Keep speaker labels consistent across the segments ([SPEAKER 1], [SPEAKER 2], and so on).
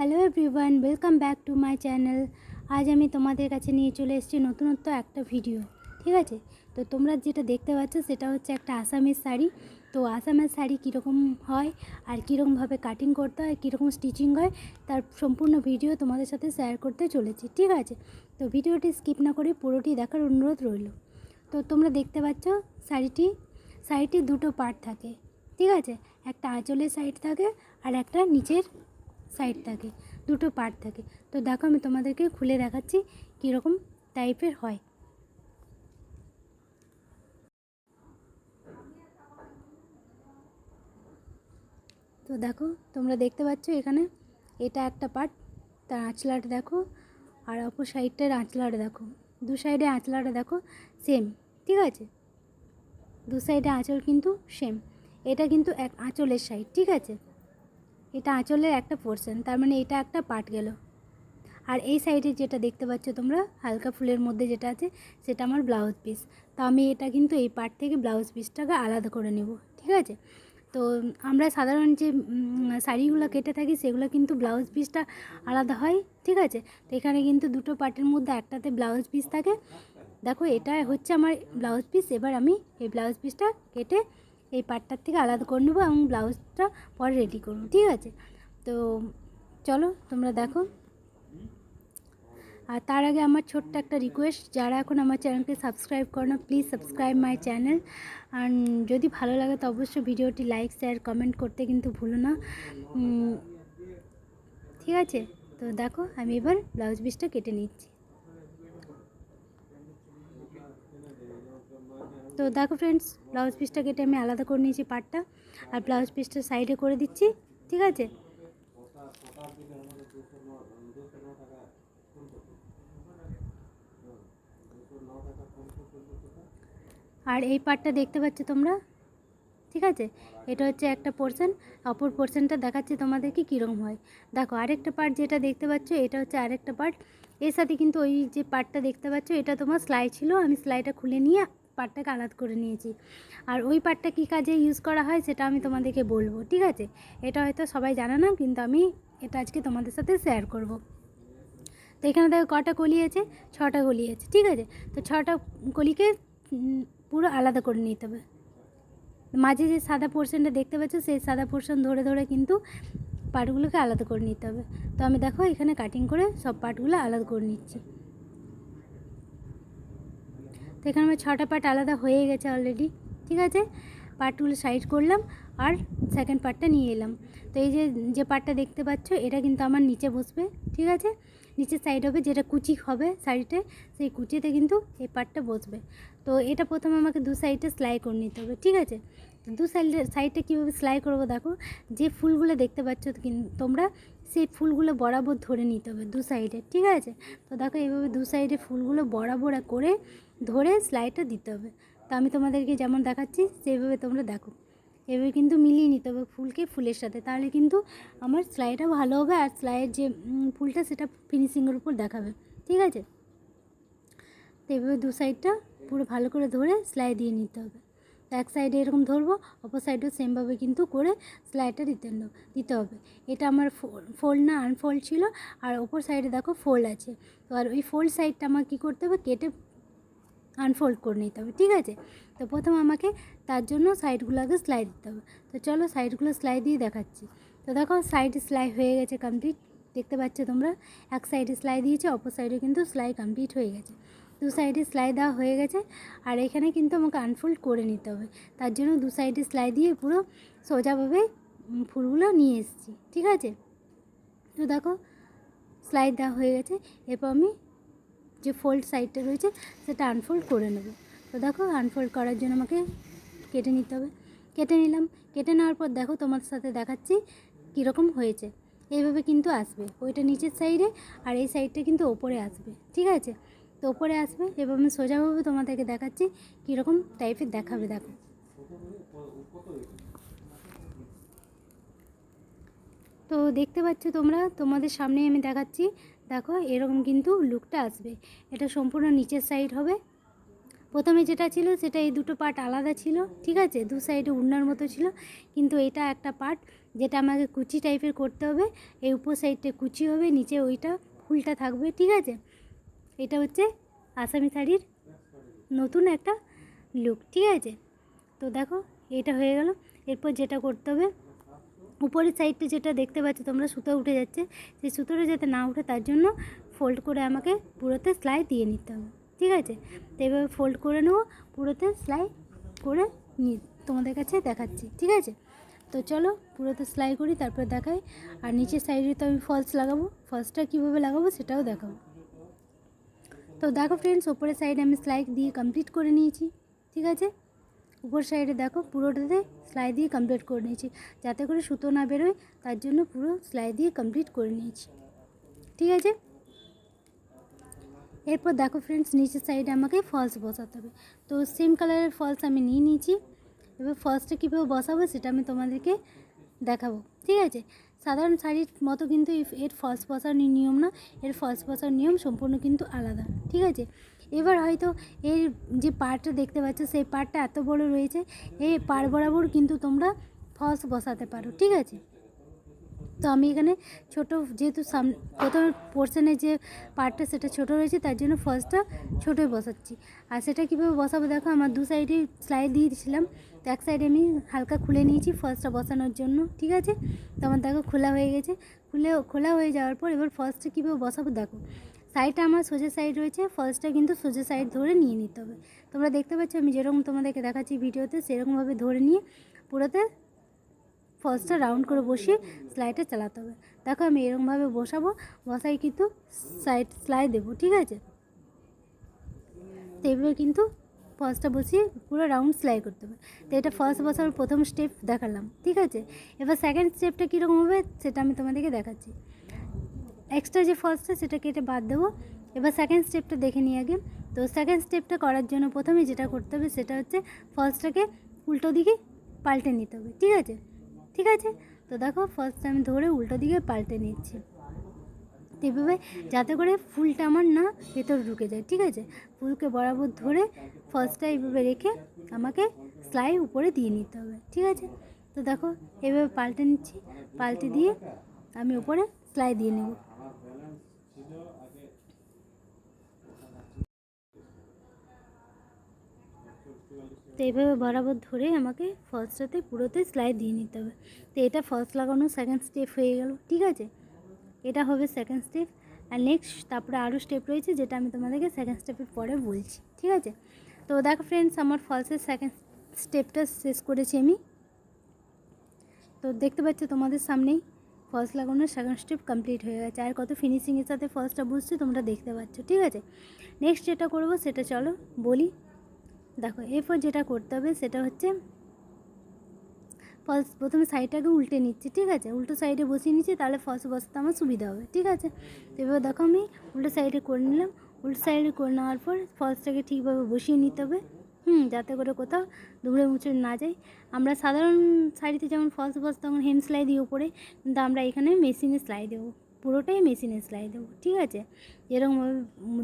[SPEAKER 1] Hello everyone welcome back to my channel আজ আমি তোমাদের কাছে নিয়ে চলে এসেছি নতুনত্ব একটা ভিডিও ঠিক আছে? তো তোমরা যেটা দেখতে পাচ্ছ সেটা হচ্ছে একটা আসামের শাড়ি। তো আসামের শাড়ি কীরকম হয় আর কীরকমভাবে কাটিং করতে হয়, কীরকম স্টিচিং হয়, তার সম্পূর্ণ ভিডিও তোমাদের সাথে শেয়ার করতে চলেছি। ঠিক আছে? তো ভিডিওটি স্কিপ না করে পুরোটি দেখার অনুরোধ রইল। তো তোমরা দেখতে পাচ্ছ শাড়িটি। শাড়িটি দুটো পার্ট থাকে। ঠিক আছে? একটা আঁচলের সাইড থাকে আর একটা নিচের সাইড থাকে, দুটো পার্ট থাকে। তো দেখো আমি তোমাদেরকে খুলে দেখাচ্ছি কীরকম টাইপের হয়। তো দেখো, তোমরা দেখতে পাচ্ছ এখানে এটা একটা পার্ট তার আঁচলাটা দেখো, আর অপর সাইডটার আঁচলাটা দেখো। দু সাইডে আঁচলাটা দেখো সেম ঠিক আছে? দু সাইডে আঁচল কিন্তু সেম এটা কিন্তু এক আঁচলের সাইড ঠিক আছে? এটা আঁচলের একটা পোর্শন তার মানে এটা একটা পার্ট গেল। আর এই সাইডে যেটা দেখতে পাচ্ছ তোমরা, হালকা ফুলের মধ্যে যেটা আছে, সেটা আমার ব্লাউজ পিস তো আমি এটা কিন্তু এই পার্ট থেকে ব্লাউজ পিসটাকে আলাদা করে নেব, ঠিক আছে? তো আমরা সাধারণ যে শাড়িগুলো কেটে থাকি, সেগুলো কিন্তু ব্লাউজ পিসটা আলাদা হয়, ঠিক আছে? তো এখানে কিন্তু দুটো পার্টের মধ্যে একটাতে ব্লাউজ পিস থাকে। দেখো, এটা হচ্ছে আমার ব্লাউজ পিস এবার আমি এই ব্লাউজ পিসটা কেটে এই পার্টটার থেকে আলাদা করে নেব এবং ব্লাউজটা পরে রেডি করব, ঠিক আছে? তো চলো, তোমরা দেখো। আর তার আগে আমার ছোট্ট একটা রিকোয়েস্ট যারা এখন আমার চ্যানেলকে সাবস্ক্রাইব করো না প্লিজ সাবস্ক্রাইব মাই চ্যানেল আর যদি ভালো লাগে, তো অবশ্যই ভিডিওটি লাইক শেয়ার কমেন্ট করতে কিন্তু ভুলো না। ঠিক আছে? তো দেখো, আমি এবার ব্লাউজ পিসটা কেটে নিচ্ছি। তো দেখো ফ্রেন্ডস ব্লাউজ পিসটা কেটে আমি আলাদা করে নিয়েছি পার্টটা আর ব্লাউজ পিসটা সাইডে করে দিচ্ছি, ঠিক আছে? আর এই পার্টটা দেখতে পাচ্ছ তোমরা? ঠিক আছে? এটা হচ্ছে একটা পোর্শন অপর পোর্শনটা দেখাচ্ছি তোমাদেরকে কীরকম হয়। দেখো, আরেকটা পার্ট যেটা দেখতে পাচ্ছ, এটা হচ্ছে আরেকটা পার্ট এর সাথে কিন্তু ওই যে পার্টটা দেখতে পাচ্ছ, এটা তোমার সেলাই ছিল, আমি সেলাইটা খুলে নিয়ে পার্টটাকে আলাদা করে নিয়েছি। আর ওই পার্টটা কী কাজে ইউজ করা হয় সেটা আমি তোমাদেরকে বলব, ঠিক আছে? এটা হয়তো সবাই জানে না, কিন্তু আমি এটা আজকে তোমাদের সাথে শেয়ার করব। তো এখানে দেখো কটা কলি আছে, ছটা কলি আছে, ঠিক আছে? তো ছটা কলিকে পুরো আলাদা করে নিতে হবে। মাঝে যে সাদা পোর্শনটা দেখতে পাচ্ছ, সেই সাদা পোর্শন ধরে ধরে কিন্তু পার্টগুলোকে আলাদা করে নিতে হবে। তো আমি দেখো এখানে কাটিং করে সব পার্টগুলো আলাদা করে নিচ্ছি। তো এখানে আমার ছটা পার্ট আলাদা হয়ে গেছে অলরেডি ঠিক আছে? পার্টগুলো সাইড করলাম আর সেকেন্ড পার্টটা নিয়ে এলাম। তো এই যে যে পার্টটা দেখতে পাচ্ছ, এটা কিন্তু আমার নিচে বসবে, ঠিক আছে? নিচের সাইড হবে, যেটা কুচি হবে শাড়িতে, সেই কুচিতে কিন্তু এই পার্টটা বসবে। তো এটা প্রথমে আমাকে দু সাইডে সেলাই করে নিতে হবে, ঠিক আছে? দু সাইডে সাইডটা কীভাবে সেলাই করব দেখো, যে ফুলগুলো দেখতে পাচ্ছ তোমরা, সেই ফুলগুলো বরাবর ধরে নিতে হবে দু সাইডে ঠিক আছে? তো দেখো এইভাবে দু সাইডে ফুলগুলো বরাবর করে ধরে সেলাইটা দিতে হবে। তো আমি তোমাদেরকে যেমন দেখাচ্ছি সেইভাবে তোমরা দেখো। এভাবে কিন্তু মিলিয়ে নিতে হবে ফুলকে ফুলের সাথে। তাহলে কিন্তু আমার সেলাইটা ভালো হবে আর সেলাইয়ের যে ফুলটা সেটা ফিনিশিংয়ের উপর দেখাবে। ঠিক আছে? তো এভাবে দু সাইডটা পুরো ভালো করে ধরে সেলাই দিয়ে নিতে হবে। তো এক সাইডে এরকম ধরবো, অপর সাইডেও সেমভাবে কিন্তু করে সেলাইটা দিতে দিতে হবে। এটা আমার ফোল্ড না আনফোল্ড ছিল। আর ওপর সাইডে দেখো ফোল্ড আছে। তো আর ওই ফোল্ড সাইডটা আমার কী করতে হবে, কেটে আনফোল্ড করে নিতে হবে, ঠিক আছে? তো প্রথম আমাকে তার জন্য সাইডগুলো আগে সেলাই দিতে হবে। তো চলো সাইডগুলো সেলাই দিয়ে দেখাচ্ছি। তো দেখো সাইড সেলাই হয়ে গেছে কমপ্লিট দেখতে পাচ্ছ তোমরা? এক সাইডে সেলাই দিয়েছে, অপর সাইডে কিন্তু সেলাই কমপ্লিট হয়ে গেছে। দু সাইডে সেলাই দেওয়া হয়ে গেছে, আর এখানে কিন্তু আমাকে আনফোল্ড করে নিতে হবে। তার জন্য দু সাইডে সেলাই দিয়ে পুরো সোজাভাবে ফুলগুলো নিয়ে এসেছি, ঠিক আছে? তো দেখো সেলাই দেওয়া হয়ে গেছে। এরপর আমি যে ফোল্ড সাইডটা রয়েছে, সেটা আনফোল্ড করে নেব। তো দেখো আনফোল্ড করার জন্য আমাকে কেটে নিতে হবে। কেটে নিলাম। কেটে নেওয়ার পর দেখো, তোমার সাথে দেখাচ্ছি কীরকম হয়েছে। এইভাবে কিন্তু আসবে। ওইটা নিচের সাইডে আর এই সাইডটা কিন্তু ওপরে আসবে। ঠিক আছে? তো ওপরে আসবে এবার আমি সোজাভাবে তোমাদেরকে দেখাচ্ছি কীরকম টাইপের দেখাবে, দেখো। তো দেখতে পাচ্ছ তোমরা, তোমাদের সামনে আমি দেখাচ্ছি দেখো, এরকম কিন্তু লুকটা আসবে। এটা সম্পূর্ণ নিচের সাইড হবে। প্রথমে যেটা ছিল, সেটা এই দুটো পার্ট আলাদা ছিল, ঠিক আছে? দু সাইডে উড়নার মতো ছিল, কিন্তু এটা একটা পার্ট যেটা আমাকে কুচি টাইপের করতে হবে। এই উপর সাইডটা কুচি হবে, নিচে ওইটা ফুলটা থাকবে, ঠিক আছে? এটা হচ্ছে আসামি শাড়ির নতুন একটা লুক ঠিক আছে? তো দেখো, এটা হয়ে গেল। এরপর যেটা করতে হবে উপরের সাইডটা যেটা দেখতে পাচ্ছ তোমরা সুতো উঠে যাচ্ছে, সেই সুতোটা যাতে না উঠে তার জন্য ফোল্ড করে আমাকে পুরোতে সেলাই দিয়ে নিতে হবে, ঠিক আছে? তো এভাবে ফোল্ড করে নেব, পুরোতে সেলাই করে নি তোমাদের কাছে দেখাচ্ছি, ঠিক আছে? তো চলো পুরোতে সেলাই করি, তারপর দেখাই। আর নিচের সাইডে তো আমি ফলস লাগাবো ফলসটা কীভাবে লাগাবো সেটাও দেখাবো। তো দেখো ফ্রেন্ডস ওপরের সাইডে আমি সেলাই দিয়ে কমপ্লিট করে নিয়েছি, ঠিক আছে? উপর সাইডে দেখো পুরোটাতে সেলাই দিয়ে কমপ্লিট করে নিয়েছি। যাতে করে সুতো না বেরোয়, তার জন্য পুরো সেলাই দিয়ে কমপ্লিট করে নিয়েছি। ঠিক আছে? এরপর দেখো ফ্রেন্ডস নিচের সাইডে আমাকে ফলস বসাতে হবে। তো সেম কালারের ফলস আমি নিয়ে নিয়েছি। এবার ফলসটা কীভাবে বসাবো সেটা আমি তোমাদেরকে দেখাবো। ঠিক আছে? সাধারণ শাড়ির মতো কিন্তু এর- ফলস বসার নিয়ম না, এর ফলস বসার নিয়ম সম্পূর্ণ কিন্তু আলাদা। ঠিক আছে? এবার হয়তো এর যে পাড়টা দেখতে পাচ্ছ, সেই পাড়টা এত বড় রয়েছে এই পাড় বরাবর কিন্তু তোমরা ফলস বসাতে পারো, ঠিক আছে? তো আমি এখানে ছোট, যেহেতু সাম, প্রথম পোর্শনের যে পার্টটা সেটা ছোট রয়েছে, তার জন্য ফার্স্টটা ছোটোই বসাচ্ছি। আর সেটা কীভাবে বসাবো দেখো, আমার দু সাইডে সেলাই দিয়ে দিয়েছিলাম, তো এক সাইডে আমি হালকা খুলে নিয়েছি ফার্স্টটা বসানোর জন্য, ঠিক আছে? তো আমার দেখো খোলা হয়ে গেছে, খুলে, খোলা হয়ে যাওয়ার পর এবার ফার্স্টটা কীভাবে বসাবো দেখো। সাইডটা আমার সোজা সাইড রয়েছে ফার্স্টটা কিন্তু সোজা সাইড ধরে নিয়ে নিতে হবে। তোমরা দেখতে পাচ্ছ, আমি যেরকম তোমাদেরকে দেখাচ্ছি ভিডিওতে, সেরকমভাবে ধরে নিয়ে পুরোতে ফার্স্টটা রাউন্ড করে বসিয়ে সেলাইটা চালাতে হবে। দেখো, আমি এরকমভাবে বসাবো, বসাই কিন্তু সাইড সেলাই দেবো, ঠিক আছে? তো এভাবে কিন্তু ফার্স্টটা বসিয়ে পুরো রাউন্ড সেলাই করতে হবে। তো এটা ফার্স্ট বসার প্রথম স্টেপ দেখালাম, ঠিক আছে? এবার সেকেন্ড স্টেপটা কীরকম হবে, সেটা আমি তোমাদেরকে দেখাচ্ছি। এক্সট্রা যে ফার্স্টটা সেটা কেটে বাদ দেবো। এবার সেকেন্ড স্টেপটা দেখে নিই আগে। তো সেকেন্ড স্টেপটা করার জন্য প্রথমে যেটা করতে হবে, সেটা হচ্ছে ফার্স্টটাকে উল্টো দিকে পাল্টে নিতে হবে। ঠিক আছে? ঠিক আছে? তো দেখো ফার্স্ট আমি ধরে উল্টো দিকে পাল্টে নিচ্ছি। এভাবে যাতে করে ফুলটা আমার না ভেতরে ঢুকে যায়। ঠিক আছে? ফুলকে বরাবর ধরে ফলসটা এইভাবে রেখে আমাকে সেলাই উপরে দিয়ে নিতে হবে। ঠিক আছে? তো দেখো, এভাবে পাল্টে নিচ্ছি। পাল্টে দিয়ে আমি উপরে সেলাই দিয়ে নেব। তো এইভাবে বরাবর ধরে আমাকে ফার্স্টটাতে পুরোতে সেলাই দিয়ে নিতে হবে। তো এটা ফার্স্ট লাগানো সেকেন্ড স্টেপ হয়ে গেল, ঠিক আছে? এটা হবে সেকেন্ড স্টেপ আর নেক্সট তারপরে আরও স্টেপ রয়েছে যেটা আমি তোমাদেরকে সেকেন্ড স্টেপের পরে বলছি, ঠিক আছে? তো দেখো ফ্রেন্ডস আমার ফলসের সেকেন্ড স্টেপটা শেষ করেছি আমি। তো দেখতে পাচ্ছ তোমাদের সামনেই ফলস লাগানোর সেকেন্ড স্টেপ কমপ্লিট হয়ে গেছে। আর কত ফিনিশিংয়ের সাথে ফলসটা বুঝছি তোমরা দেখতে পাচ্ছ, ঠিক আছে? নেক্সট যেটা করব সেটা চলো বলি। দেখো, এরপর যেটা করতে হবে সেটা হচ্ছে ফলস প্রথমে সাইডটাকে উল্টে নিচ্ছি, ঠিক আছে? উল্টো সাইডে বসিয়ে নিচ্ছি, তাহলে ফলস বসাতে আমার সুবিধা হবে, ঠিক আছে? তো এবার দেখো আমি উল্টো সাইডে করে নিলাম। উল্টো সাইডে করে নেওয়ার পর ফলসটাকে ঠিকভাবে বসিয়ে নিতে হবে, হুম, যাতে করে কোথাও দুমড়ে মুচড়ে না যায়। আমরা সাধারণ শাড়িতে যেমন ফলস বস তখন হ্যান্ড সেলাই দিই উপরে কিন্তু আমরা এখানে মেশিনে সেলাই দেবো পুরোটাই মেশিনে সেলাই দেবো, ঠিক আছে? যেরকমভাবে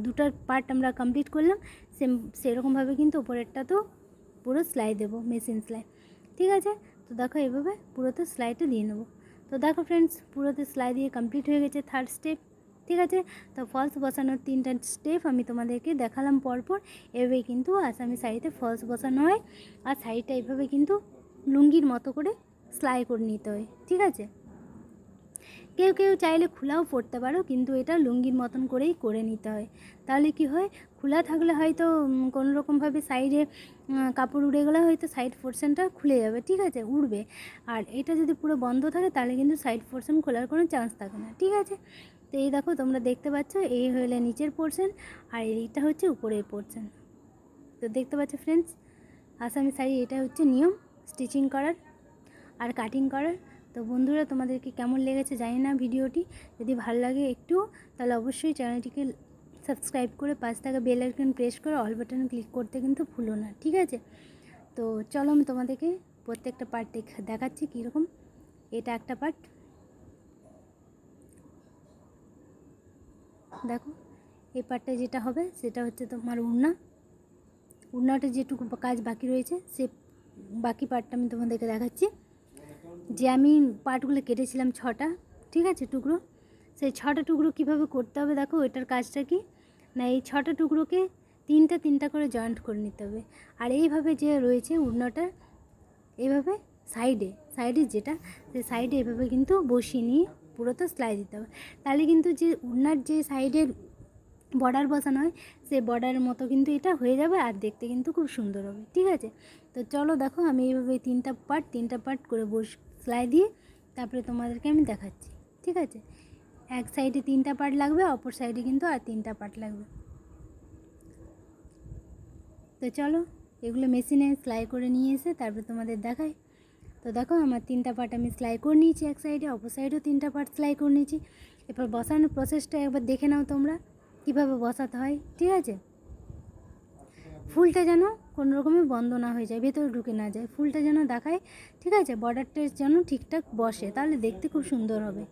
[SPEAKER 1] দুটার পার্ট আমরা কমপ্লিট করলাম সেম সেরকমভাবে কিন্তু উপরেরটা তো পুরো সেলাই দেবো মেশিন সেলাই ঠিক আছে? তো দেখো এভাবে পুরোতে সেলাইটা দিয়ে নেব। তো দেখো ফ্রেন্ডস পুরোতে সেলাই দিয়ে কমপ্লিট হয়ে গেছে থার্ড স্টেপ ঠিক আছে? তো ফলস বসানোর তিনটা স্টেপ আমি তোমাদেরকে দেখালাম পরপর, এভাবে কিন্তু আসামি শাড়িতে ফলস বসানো হয়, আর শাড়িটা এভাবে কিন্তু লুঙ্গির মতো করে সেলাই করে নিতে হয়, ঠিক আছে? কেউ কেউ চাইলে খোলাও পরতে পারো, কিন্তু এটা লুঙ্গির মতন করেই করে নিতে হয়। তাহলে কি হয়? খোলা থাকলে হয়তো কোনো রকমভাবে সাইডে কাপড় উড়ে গেলে হয়তো সাইড পোর্শনটা খুলে যাবে, ঠিক আছে? উড়বে। আর এটা যদি পুরো বন্ধ থাকে, তাহলে কিন্তু সাইড পোর্শন খোলার কোনো চান্স থাকে না, ঠিক আছে? তো এই দেখো, তোমরা দেখতে পাচ্ছ, এই হলে নিচের পোর্শন আর এইটা হচ্ছে উপরের পোর্শন তো দেখতে পাচ্ছ ফ্রেন্ডস আসামি শাড়ি, এটা হচ্ছে নিয়ম স্টিচিং করার আর কাটিং করার। তো বন্ধুরা, তোমাদেরকে কেমন লেগেছে জানি না ভিডিওটি। যদি ভালো লাগে একটু, তাহলে অবশ্যই চ্যানেলটিকে সাবস্ক্রাইব করে পাঁচ টাকা বেল আইকন প্রেস করে অল বাটন ক্লিক করতে কিন্তু ভুলো না, ঠিক আছে? তো চলো আমি তোমাদেরকে প্রত্যেকটা পার্ট দেখাচ্ছি কীরকম। এটা একটা পার্ট দেখো, এই পার্টটা যেটা হবে, সেটা হচ্ছে তোমার উড়না। উন্নটা যেটুকু কাজ বাকি রয়েছে, সে বাকি পার্টটা আমি তোমাদেরকে দেখাচ্ছি। যে আমি পার্টগুলো কেটেছিলাম ছটা, ঠিক আছে টুকরো? সেই ছটা টুকরো কীভাবে করতে হবে দেখো এটার কাজটা কি? না, এই ছটা টুকরোকে তিনটা তিনটা করে জয়েন্ট করে নিতে হবে। আর এইভাবে যে রয়েছে উড়নাটা, এইভাবে সাইডে সাইডে যেটা, সেই সাইডে এভাবে কিন্তু বসিয়ে নিয়ে পুরোটা সেলাই দিতে হবে। তাহলে কিন্তু যে উড়নার যে সাইডের বর্ডার বসানো হয়, সেই বর্ডারের মতো কিন্তু এটা হয়ে যাবে আর দেখতে কিন্তু খুব সুন্দর হবে, ঠিক আছে? তো চলো দেখো, আমি এইভাবে তিনটা পার্ট তিনটা পার্ট করে বস সেলাই দিয়ে তারপরে তোমাদেরকে আমি দেখাচ্ছি, ঠিক আছে? এক সাইডে তিনটা পার্ট লাগবে, অপর সাইডে কিন্তু আর তিনটা পার্ট লাগবে। তো চলো, এগুলো মেশিনে সেলাই করে নিয়ে এসে তারপরে তোমাদের দেখাই। তো দেখো, আমার তিনটা পার্ট আমি সেলাই করে নিয়েছি এক সাইডে অপর সাইডেও তিনটা পার্ট সেলাই করে নিয়েছি। এরপর বসানোর প্রসেসটা একবার দেখে নাও তোমরা, কীভাবে বসাতে হয়, ঠিক আছে? ফুলটা যেন কোনো রকমই বন্ধ না হয়ে যায়, ভেতরে ঢুকে না যায়। ফুলটা যেন দেখায়, ঠিক আছে? বর্ডারটা যেন ঠিকঠাক বসে, তাহলে দেখতে খুব সুন্দর হবে।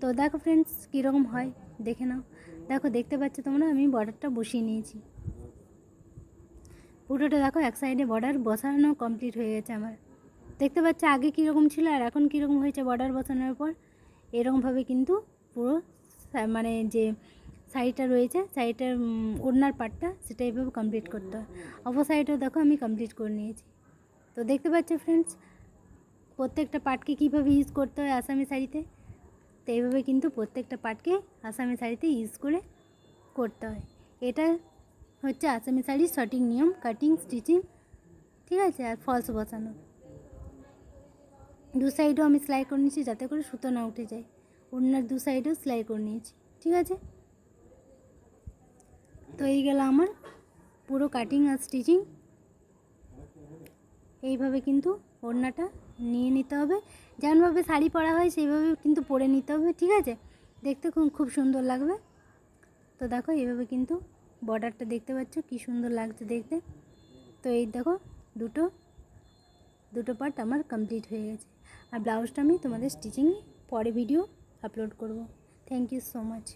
[SPEAKER 1] তো দেখো ফ্রেন্ডস কীরকম হয়? দেখে নাও। দেখো, দেখতে পাচ্ছ তোমরা? আমি বর্ডারটা বসিয়ে নিয়েছি। পুরোটা দেখো, এক সাইডে বর্ডার বসানো কমপ্লিট হয়ে গেছে আমার। দেখতে পাচ্ছ আগে কীরকম ছিল আর এখন কীরকম হয়েছে বর্ডার বসানোর পর? এরকমভাবে কিন্তু পুরো মানে যে শাড়িটা রয়েছে শাড়িটার ওড়নার পার্টটা সেটা এভাবে কমপ্লিট করতে হয়। অপর সাইডেও দেখো আমি কমপ্লিট করে নিয়েছি। তো দেখতে পাচ্ছ ফ্রেন্ডস প্রত্যেকটা পার্টকে কীভাবে ইউজ করতে হয় আসামি শাড়িতে তো এইভাবে কিন্তু প্রত্যেকটা পার্টকে আসামি শাড়িতে ইউজ করে করতে হয়। এটা হচ্ছে আসামি শাড়ির সঠিক নিয়ম কাটিং স্টিচিং ঠিক আছে? আর ফলস বসানো। দু সাইডও আমি সেলাই করে নিয়েছি যাতে করে সুতো না উঠে যায়। ওড়নার দু সাইডেও সেলাই করে নিয়েছি, ঠিক আছে? তো এই গেল আমার পুরো কাটিং আর স্টিচিং এইভাবে কিন্তু ওড়নাটা নিয়ে নিতে হবে। যেমনভাবে শাড়ি পরা হয় সেইভাবে কিন্তু পরে নিতে হবে, ঠিক আছে? দেখতে খুব খুব সুন্দর লাগবে। তো দেখো, এইভাবে কিন্তু বর্ডারটা দেখতে পাচ্ছ, কি সুন্দর লাগছে দেখতে। তো এই দেখো, দুটো দুটো পার্ট আমার কমপ্লিট হয়ে গেছে। আর ব্লাউজটা আমি তোমাদের স্টিচিং পরে ভিডিও আপলোড করব। Thank you so much